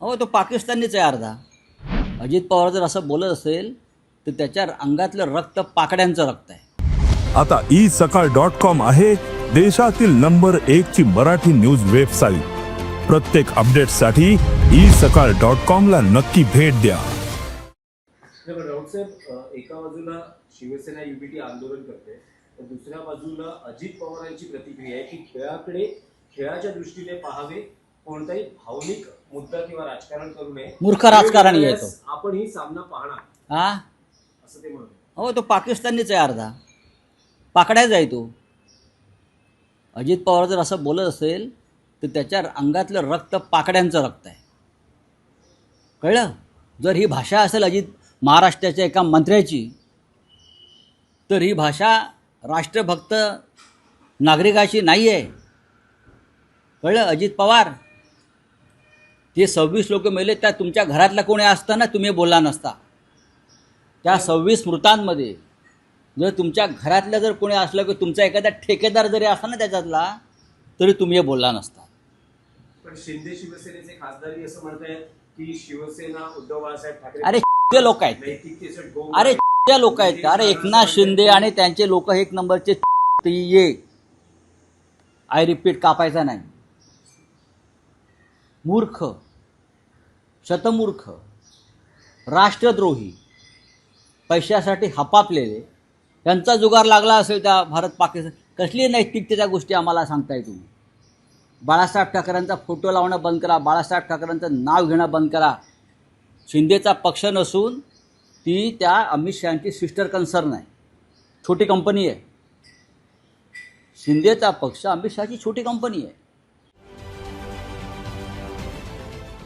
अहो तो पाकिस्तानीच आहे अर्धा. अजित पवार जर असं बोलत असेल तर त्याच्या अंगातलं रक्त पाकड्यांचं रक्त आहे. आता ई सकाळ डॉट कॉम आहे देशातील नंबर एक ची मराठी न्यूज वेबसाईट. प्रत्येक अपडेटसाठी ई सकाळ डॉट कॉम ला नक्की भेट द्या. राऊत साहेब एका बाजूला शिवसेना युबीटी आंदोलन करते तर दुसऱ्या बाजूला अजित पवारांची प्रतिक्रिया आहे की खेळाकडे खेळाच्या दृष्टीने पाहावे कोणताही भावनिक मुद्दा किंवा राजकारण करू नये. मूर्ख राजकारणी आहे तो. आपण ही सामना पाहणार. हा? असं ते म्हणत अहो तो पाकिस्तानीच आहे अर्धा. पाकड्याच आहे तो. अजित पवार जर असं बोलत असेल तर त्याच्या अंगातलं रक्त पाकड्यांचं रक्त आहे. कळलं? जर ही भाषा असेल अजित महाराष्ट्राच्या एका मंत्र्याची तर ही भाषा राष्ट्रभक्त नागरिकाची नाही आहे कळलं? अजित पवार ते सव्वीस लोक मेले त्या तुमच्या घरातला कोणी असताना तुम्ही बोलला नसता. त्या सव्वीस मृतांमध्ये जर तुमच्या घरातल्या जर कोणी असलं की तुमचा एखादा ठेकेदार जरी असला ना त्याच्यातला तरी तुम्ही बोलला नसता. पण शिंदे शिवसेनेचे खासदारही असं म्हणतायत की शिवसेना उद्धव बाळासाहेब ठाकरे अरे ते लोक आहेत. अरे ते लोक आहेत. का अरे एकनाथ शिंदे आणि त्यांचे लोक एक नंबरचे ये. आय रिपीट कापायचा नाही. मूर्ख. शतमूर्ख राष्ट्रद्रोही पैशासाठी हपापलेले त्यांचा जुगार लागला असेल त्या भारत पाकिस्तान कसली नैतिकतेच्या गोष्टी आम्हाला सांगताय तुम्ही? बाळासाहेब ठाकरेंचा फोटो लावणं बंद करा बाळासाहेब ठाकरेंचं नाव घेणं बंद करा. शिंदेचा पक्ष नसून ती त्या अमित शहाची सिस्टर कन्सर्न आहे. छोटी कंपनी आहे. शिंदेचा पक्ष अमित शहाची छोटी कंपनी आहे.